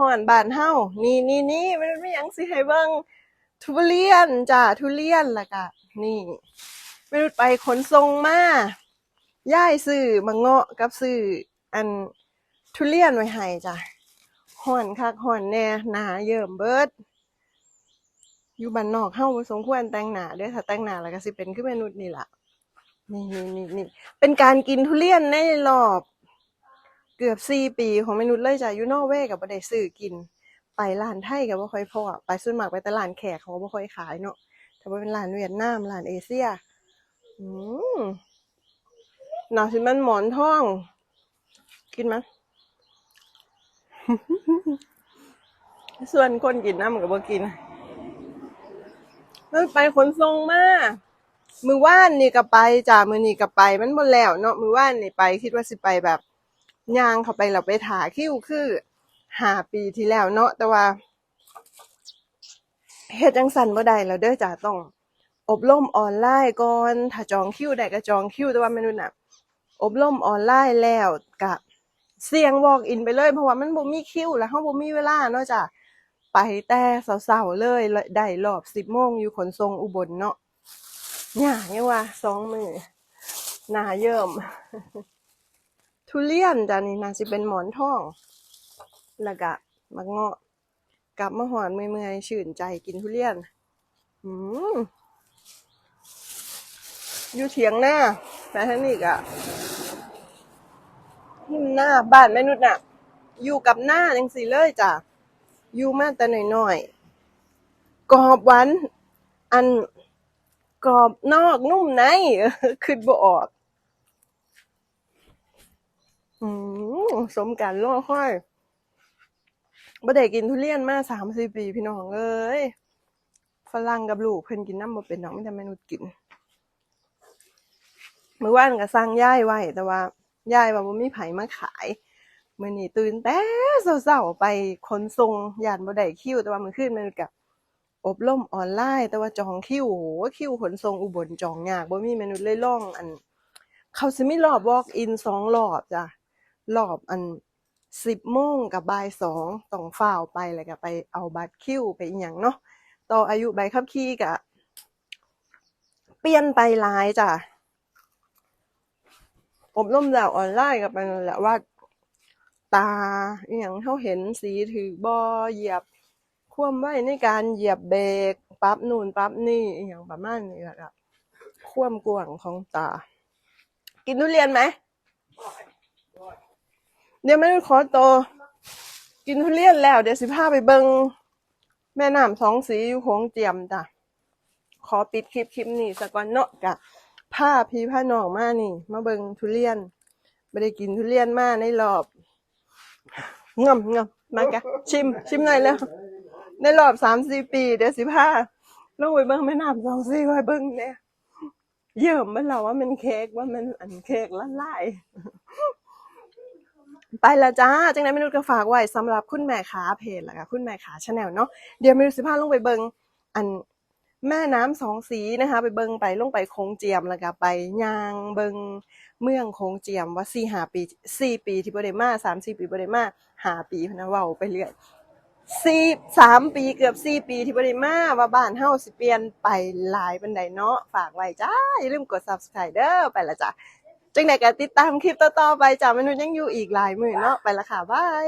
ฮอนบ้านเฮานี่นี่นี่มันไม่ยังสิให้เบิ่งทุเรียนจ้าทุเรียนล้วก็นี่ไม่รู้ไปขนส่งมาย่ายซื้อมาเงาะกับซื้ออันทุเรียนไว้ให้จ้ะห่อนคักห่อนแน่หนาเยิ่มเบิด อยู่บ้านนอกเฮาสมควรแต่งหนาด้อถ้าแต่งหนาแล้วก็สิเป็นคือแม่นุชนี่ล่ะนี่นี่นี่นี่เป็นการกินทุเรียนในรอบ เกือบสี่ปีของเมนุษย์เลยจ้ะอยู่นอร์เวกับบ่ได้ซื้อกิน ไปร้านไทยกับบ่ค่อยพอไปส่วนมากไปแต่ร้านแขกเขาบ่ค่อยขายเนาะแต่ว่าเป็นร้านเวียดนามร้านเอเชียอืมหน่าสิมันหมอนทอง กินมั้ยส่วนคนกินน้ำมันก็บ่กินมันไปขนส่งมามือว่านนี่ก็ไปจ้ะมือนี่ก็ไป มันบ่แล้วเนาะมือว่านนี่ไปคิดว่าสิไปแบบ ย่างเข้าไปเราไปถาคิ้วคือหาปีที่แล้วเนาะแต่ว่าเฮ็ดจังสันบ่ได้แล้วเด้อจ้ะต้อง อบรมออนไลน์ก่อนถ้าจองคิวได้ก็จองคิวแต่ว่าไม่รู้น่ะ อบรมออนไลน์แล้วก็เสี่ยง walk in ไปเลย เพราะว่ามันบ่มีคิวแล้วเฮาบ่มีเวลาเนาะจ้ะไปแต่เช้าๆเลยได้รอบ10โมงอยู่ขนส่งอุบลเนาะยากยังว่าสองมือหน้าเยิ่ม ทุเรียนจ้ะนี่น่าสิเป็นหมอนทองแล้วก็มะเงาะกลับมาหอนเมื่อยๆชื่นใจกินทุเรียน อืมอยู่เถียงหน้าแต่ท่านี่ก็หน้าบ้านแม่นุชน่ะ อยู่กับหน้าจังสิเลยจ้ะอยู่มาแต่หน้อยๆกรอบหวานอันกรอบนอกนุ่มในคิดบ่ออก อืมสมการรอค่อยบ่ได้กินทุเรียนมาสามสี่ปีพี่น้องเอ้ยฝรั่งกับลูกเพิ่นกินน้ำบ่เป็นน้องไม่ทำมนุษย์กินเมื้อวานก็สั่งย่ายไว้แต่ว่าย่ายว่าบ่มีไผมาขายมื้อนี้ตื่นแต่เช้าๆไปขนส่งยานบ่ได้คิว แต่ว่ามื้อคืนมันก็อบรมออนไลน์ แต่ว่าจองคิวโหคิวขนส่งอุบลจองยากบ่มีมนุษย์เลยล่องอัน เขาสิมีรอบ walk in สองรอบจ้ะ รอบอันสิบโมงกับบ่ายสองต้องฝ้าวไปแล้วก็ไปเอาบัตรคิวไปอีหยังเนาะต่ออายุใบขับขี่ก็เปลี่ยนไปหลายจ้ะอบรมแล้วออนไลน์ก็เป็นแหละว่า ตาอีหยังเขาเห็นสีถือบ่เหยียบ ความไว้ในการเหยียบเบรกปรับนู่นปรับนี่อีหยังประมาณนี้แหละครับความกว้างของตา กินทุเรียนไหม เดี๋ยวไม่ได้ขอโต กินทุเรียนแล้ว เดี๋ยวสิพาไปเบิงแม่น้ำสองสีอยู่โขงเจียมจ้ะ ขอปิดคลิปคลิปนี้สักก่อนเนาะกะผ้าพี่ผ้านองมานี่ มาเบิงทุเรียนไม่ได้กินทุเรียนมาในรอบงำงำมากะ ชิม ชิมหน่อยแล้ว ในรอบสามสี่ปี เดี๋ยวสิพาลงไปเบิงแม่น้ำสองสีไว้เบิงเนี่ยเยิ่มมันเราว่ามันเค้กว่ามันอันเค้กละลาย ไปและจ้า จังได๋มนุษย์ก็ฝากไว้สำหรับคุณแม่ขาเพจแล้วก็คุณแม่ขาชาแนลเนาะเดี๋ยวมนุษย์สิพาลงไปเบิงอันแม่น้ำสองสีนะคะ ไปเบิงไปลงไปโคงเจียมแล้วก็ไปย่างเบิงเมืองโคงเจียมว่าสี่หาปีสี่ปีที่บ่ได้มาสามสี่ปีบ่ได้มาหาปีพนะเว้าไปเรื่อยสี่สามปีเกือบสี่ปีที่บ่ได้มาว่าบ้านเฮาสิเปลี่ยนไปหลายปานใดเนาะฝากไว้จ้าอย่าลืมกด Subscribe เด้อไปละจ้ะ จังไหนก็ติดตามคลิปต่อๆไปจ้ะมนุษย์ยังอยู่อีกหลายหมื่นเนาะไปละค่ะบาย